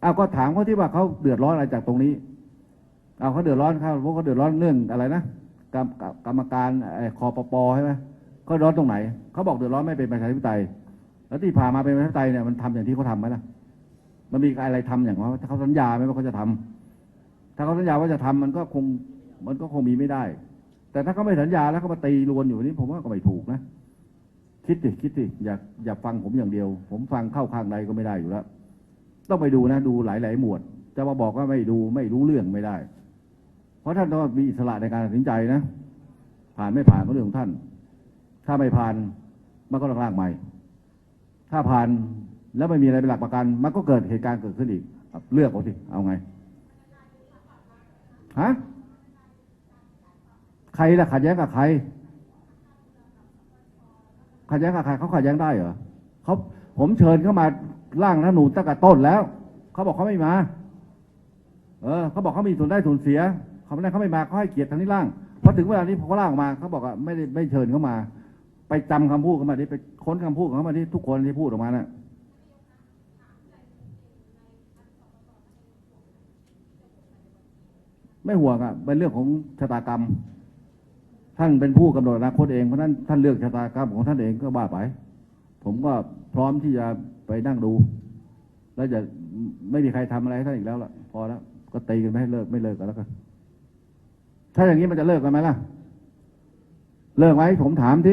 เอาก็ถามเขาที่ว่าเขาเดือดร้อนอะไรจากตรงนี้ เอาเขาเดือดร้อนเขาพวกเขาเดือดร้อนเรื่องอะไรนะกรรมกรรมการไอ้คอปปใช่ไหมเขาเดือดร้อนตรงไหนเขาบอกเดือดร้อนไม่เป็นประชาธิปไตย แล้วที่ผ่านมาเป็นประชาธิปไตยเนี่ยมันทำอย่างที่เขาทำไหมล่ะมันมีอะไรทำอย่างว่าถ้าเขาสัญญาไหมว่าเขาจะทำถ้าเขาสัญญาว่าจะทำมันก็คงมันก็คงมีไม่ได้ แต่ถ้าเขาไม่สัญญาแล้วเขามาตีรวนอยู่นี่ผมว่าก็ไม่ถูกนะ คิดดิคิดดิอย่าอย่าฟังผมอย่างเดียว ผมฟังเข้าข้างใดก็ไม่ได้อยู่แล้ว ต้องไปดูนะดูหลาย ๆ หมวด จะมาบอกว่าไม่ดูไม่รู้เรื่องไม่ได้ เพราะท่านต้องมีอิสระในการตัดสินใจนะ ผ่านไม่ผ่านก็เรื่องของท่าน ถ้าไม่ผ่านมันก็ต้องร่างใหม่ ถ้าผ่านแล้วไม่มีอะไรเป็นหลักประกัน มันก็เกิดเหตุการณ์เกิดขึ้นอีก เลือกเอาสิเอาไงฮะใครล่ะขัดแย้งกับใครขัดแย้งกับใครเขาขัดแย้งได้เหรอเขาผมเชิญเข้ามาร่างรัฐธรรมนูญตั้งแต่ต้นแล้ว เขาบอกเขาไม่มา เออเขาบอกเขามีส่วนได้ส่วนเสีย เขาไม่ได้เขาไม่มาเขาให้เกียรติทางนี้ร่างพอถึงเวลานี้พอเขาร่างออกมาเขาบอกว่าไม่ได้ไม่เชิญเขามา ไปจำคำพูดเขามาดิไปค้นคำพูดของเขามาที่ทุกคนที่พูดออกมาน่ะไม่ห่วงอะเป็นเรื่องของชะตากรรม ท่านเป็นผู้กำหนดอนาคตเองเพราะนั้นท่านเลือกชะตากรรมของท่านเองก็ว่าไป ผมก็พร้อมที่จะไปนั่งดู แล้วจะไม่มีใครทำอะไรให้ท่านอีกแล้วล่ะ พอแล้วก็ตีกันไม่ให้เลิกไม่เลิกกันแล้วกันถ้าอย่างนี้มันจะเลิกกันไหมล่ะ เลิกไหมผมถามที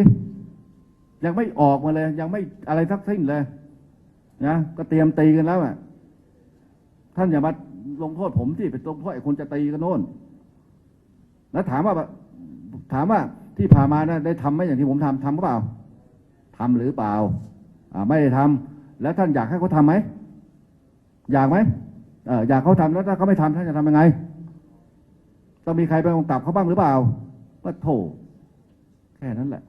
ยังไม่ออกมาเลย ยังไม่อะไรทักสิ้นเลยนะก็เตรียมตีกันแล้วอะ ท่านอย่ามาลงโทษผมที่ไปลงโทษไอ้คนจะตีกันโน่น แล้วถามว่า ถามว่าที่ผ่านมานะได้ทำไหมอย่างที่ผมทำทำหรือเปล่า ทำหรือเปล่าไม่ได้ทำแล้วท่านอยากให้เขาทำไหมอยากไหมอยากเขาทำแล้วถ้าเขาไม่ทำท่านจะทำยังไงต้องมีใครไปกำกับเขาบ้างหรือเปล่าก็โถแค่นั้นแหละ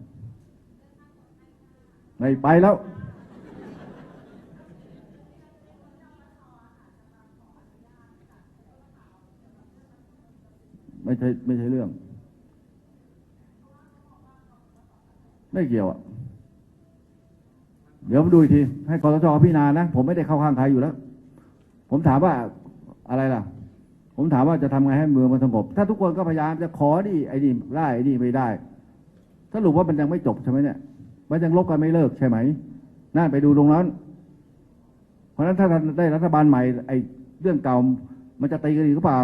ไม่ไปแล้วไม่ใช่ไม่ใช่เรื่อง ไม่เกี่ยวอะ เดี๋ยวมาดูอีกทีให้กรทพิจารณานะ ผมไม่ได้เข้าข้างใครอยู่แล้ว ผมถามว่าอะไรล่ะ ผมถามว่าจะทำไงให้เมืองมันสงบ ถ้าทุกคนก็พยายามจะขอนี่ไอ้นี่ได้ไอ้นี่ไม่ได้สรุปว่ามันยังไม่จบใช่ไหมเนี่ย มันยังลบกันไม่เลิกใช่ไหมนั่นไปดูตรงนั้น เพราะฉะนั้นถ้าได้รัฐบาลใหม่ ไอ้เรื่องเก่ามันจะตีกันอีกหรือเปล่า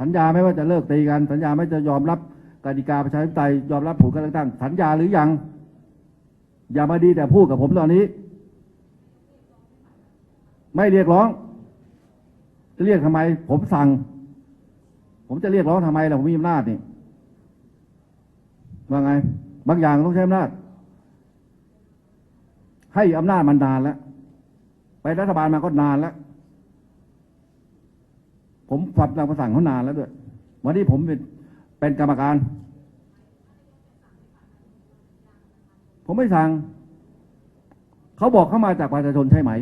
สัญญาไหม่ว่าจะเลิกตีกัน สัญญาไม่จะยอมรับกติกาประชาธิปไตยยอมรับผลการเลือกตั้ง สัญญาหรือยัง อย่ามาดีแต่พูดกับผมตอนนี้ ไม่เรียกร้อง จะเรียกทำไม ผมสั่ง ผมจะเรียกร้องทำไมล่ะผมมีอำนาจนี่ว่าไง บางอย่างต้องใช้อำนาจ ให้อำนาจมันนานแล้ว ไปรัฐบาลมาก็นานแล้ว ผมฝับตามคำสั่งเขานานแล้วด้วย วันนี้ผมเป็นเป็นกรรมการ ผมไม่สั่งเขาบอกเขามาจากประชาชนใช่ไหม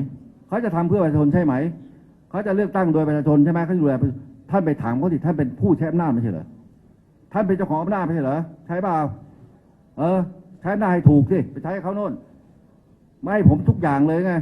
เขาจะทำเพื่อประชาชนใช่ไหมเขาจะเลือกตั้งโดยประชาชนใช่ไหมเขาดูแลท่านไปถามเขาสิท่านเป็นผู้ใช้อำนาจไม่ใช่เหรอท่านเป็นเจ้าของอำนาจไม่ใช่เหรอใช่เปล่าเออ ใช้อำนาจให้ถูกสิไปใช้เขาโน่นไม่ให้ผมทุกอย่างเลยไง